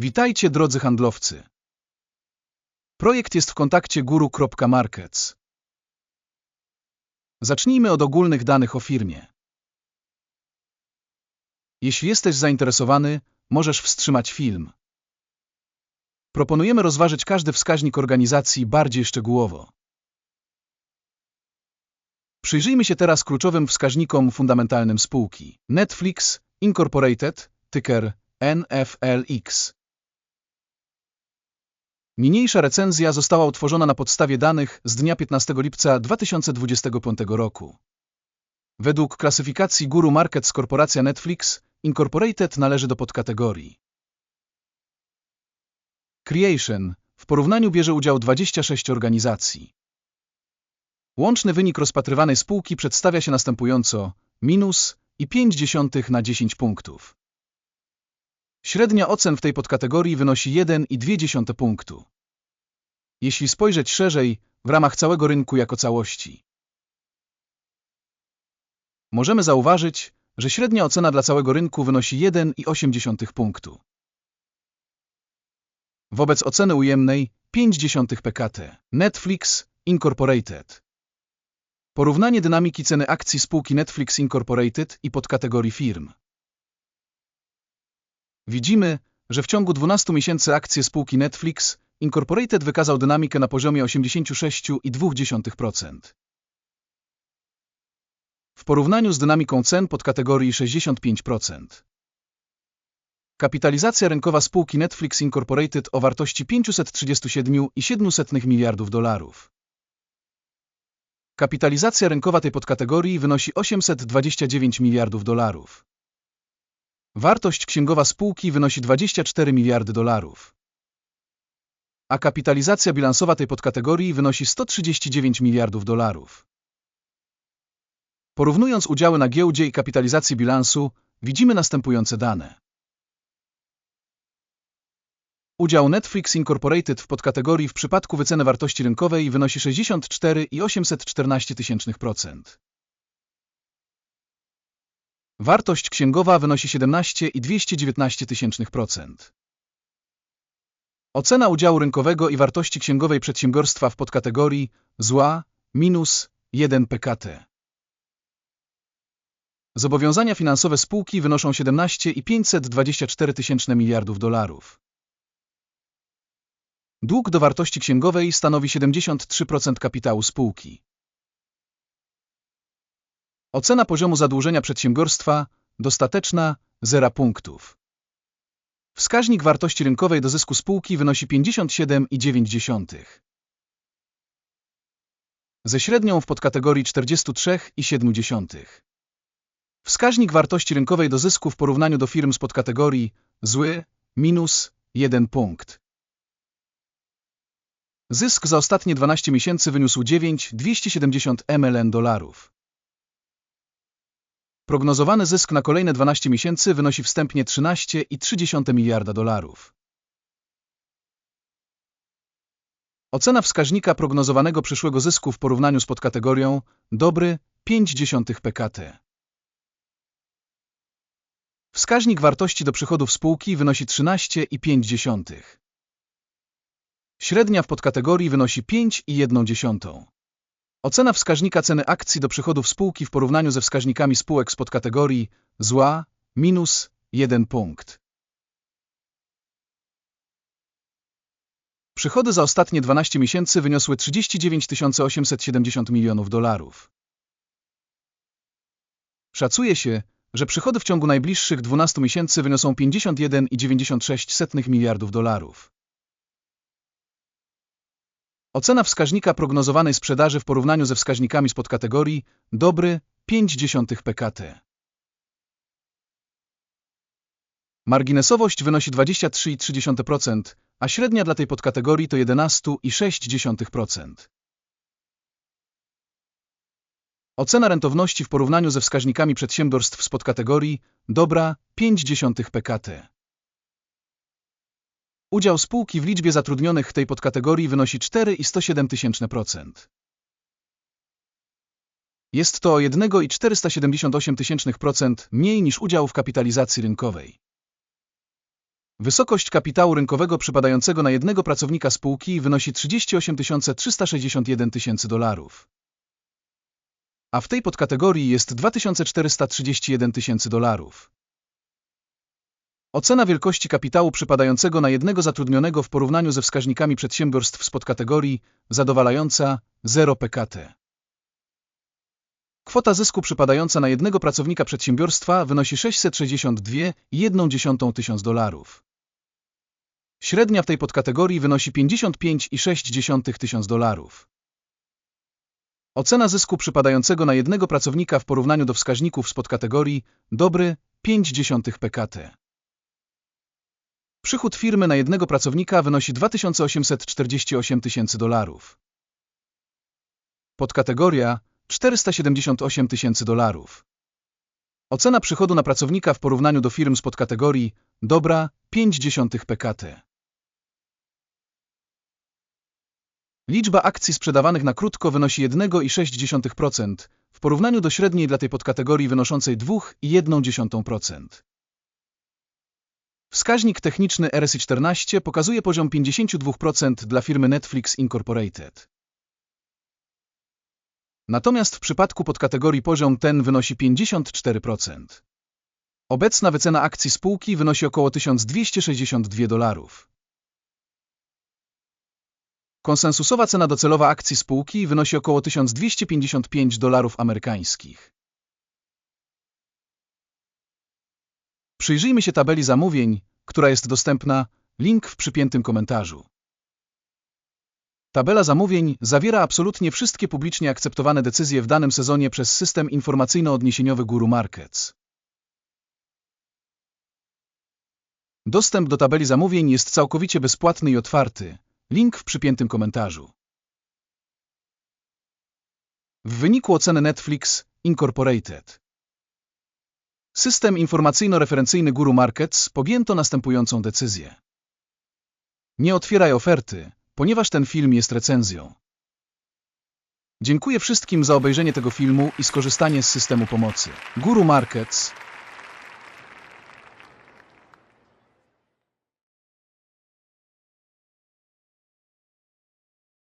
Witajcie drodzy handlowcy. Projekt jest w kontakcie guru.markets. Zacznijmy od ogólnych danych o firmie. Jeśli jesteś zainteresowany, możesz wstrzymać film. Proponujemy rozważyć każdy wskaźnik organizacji bardziej szczegółowo. Przyjrzyjmy się teraz kluczowym wskaźnikom fundamentalnym spółki. Netflix Incorporated, ticker NFLX. Niniejsza recenzja została utworzona na podstawie danych z dnia 15 lipca 2025 roku. Według klasyfikacji Guru Markets korporacja Netflix Incorporated należy do podkategorii Creation. W porównaniu bierze udział 26 organizacji. Łączny wynik rozpatrywanej spółki przedstawia się następująco minus i 0,5 na 10 punktów. Średnia ocen w tej podkategorii wynosi 1,2 punktu. Jeśli spojrzeć szerzej, w ramach całego rynku jako całości, możemy zauważyć, że średnia ocena dla całego rynku wynosi 1,8 punktu. Wobec oceny ujemnej 0,5 PKT. Netflix Incorporated. Porównanie dynamiki ceny akcji spółki Netflix Incorporated i podkategorii firm. Widzimy, że w ciągu 12 miesięcy akcje spółki Netflix Incorporated wykazał dynamikę na poziomie 86,2%. W porównaniu z dynamiką cen podkategorii 65%. Kapitalizacja rynkowa spółki Netflix Incorporated o wartości 537,7 miliardów dolarów. Kapitalizacja rynkowa tej podkategorii wynosi 829 miliardów dolarów. Wartość księgowa spółki wynosi 24 miliardy dolarów. A kapitalizacja bilansowa tej podkategorii wynosi 139 miliardów dolarów. Porównując udziały na giełdzie i kapitalizację bilansu, widzimy następujące dane. Udział Netflix Incorporated w podkategorii w przypadku wyceny wartości rynkowej wynosi 64,814%. Wartość księgowa wynosi 17,219%. Ocena udziału rynkowego i wartości księgowej przedsiębiorstwa w podkategorii zła minus 1 PKT. Zobowiązania finansowe spółki wynoszą 17,524 tysięczne miliardów dolarów. Dług do wartości księgowej stanowi 73% kapitału spółki. Ocena poziomu zadłużenia przedsiębiorstwa dostateczna 0 punktów. Wskaźnik wartości rynkowej do zysku spółki wynosi 57,9. Ze średnią w podkategorii 43,7. Wskaźnik wartości rynkowej do zysku w porównaniu do firm z podkategorii zły minus 1 punkt. Zysk za ostatnie 12 miesięcy wyniósł 9,270 mln dolarów. Prognozowany zysk na kolejne 12 miesięcy wynosi wstępnie 13,3 miliarda dolarów. Ocena wskaźnika prognozowanego przyszłego zysku w porównaniu z podkategorią dobry 0,5 PKT. Wskaźnik wartości do przychodów spółki wynosi 13,5. Średnia w podkategorii wynosi 5,1. Ocena wskaźnika ceny akcji do przychodów spółki w porównaniu ze wskaźnikami spółek z podkategorii zła minus 1 punkt. Przychody za ostatnie 12 miesięcy wyniosły 39 870 milionów dolarów. Szacuje się, że przychody w ciągu najbliższych 12 miesięcy wyniosą 51,96 miliardów dolarów. Ocena wskaźnika prognozowanej sprzedaży w porównaniu ze wskaźnikami z podkategorii dobry 0,5 PKT. Marginesowość wynosi 23,3%, a średnia dla tej podkategorii to 11,6%. Ocena rentowności w porównaniu ze wskaźnikami przedsiębiorstw z podkategorii dobra 0,5 PKT. Udział spółki w liczbie zatrudnionych w tej podkategorii wynosi 4,107%. Jest to o 1,478% mniej niż udział w kapitalizacji rynkowej. Wysokość kapitału rynkowego przypadającego na jednego pracownika spółki wynosi 38 361 tysięcy dolarów. A w tej podkategorii jest 2431 tysięcy dolarów. Ocena wielkości kapitału przypadającego na jednego zatrudnionego w porównaniu ze wskaźnikami przedsiębiorstw z podkategorii zadowalająca 0 PKT. Kwota zysku przypadająca na jednego pracownika przedsiębiorstwa wynosi 662,1 tysiąc dolarów. Średnia w tej podkategorii wynosi 55,6 tysiąc dolarów. Ocena zysku przypadającego na jednego pracownika w porównaniu do wskaźników z podkategorii dobry 0,5 PKT. Przychód firmy na jednego pracownika wynosi 2848 tysięcy dolarów. Podkategoria 478 tysięcy dolarów. Ocena przychodu na pracownika w porównaniu do firm z podkategorii dobra 0,5 PKT. Liczba akcji sprzedawanych na krótko wynosi 1,6% w porównaniu do średniej dla tej podkategorii wynoszącej 2,1%. Wskaźnik techniczny RSI 14 pokazuje poziom 52% dla firmy Netflix Incorporated. Natomiast w przypadku podkategorii poziom ten wynosi 54%. Obecna wycena akcji spółki wynosi około 1262 dolarów. Konsensusowa cena docelowa akcji spółki wynosi około 1255 dolarów amerykańskich. Przyjrzyjmy się tabeli zamówień, która jest dostępna, link w przypiętym komentarzu. Tabela zamówień zawiera absolutnie wszystkie publicznie akceptowane decyzje w danym sezonie przez system informacyjno-odniesieniowy Guru Markets. Dostęp do tabeli zamówień jest całkowicie bezpłatny i otwarty. Link w przypiętym komentarzu. W wyniku oceny Netflix Incorporated System informacyjno-referencyjny Guru Markets podjęto następującą decyzję. Nie otwieraj oferty, ponieważ ten film jest recenzją. Dziękuję wszystkim za obejrzenie tego filmu i skorzystanie z systemu pomocy. Guru Markets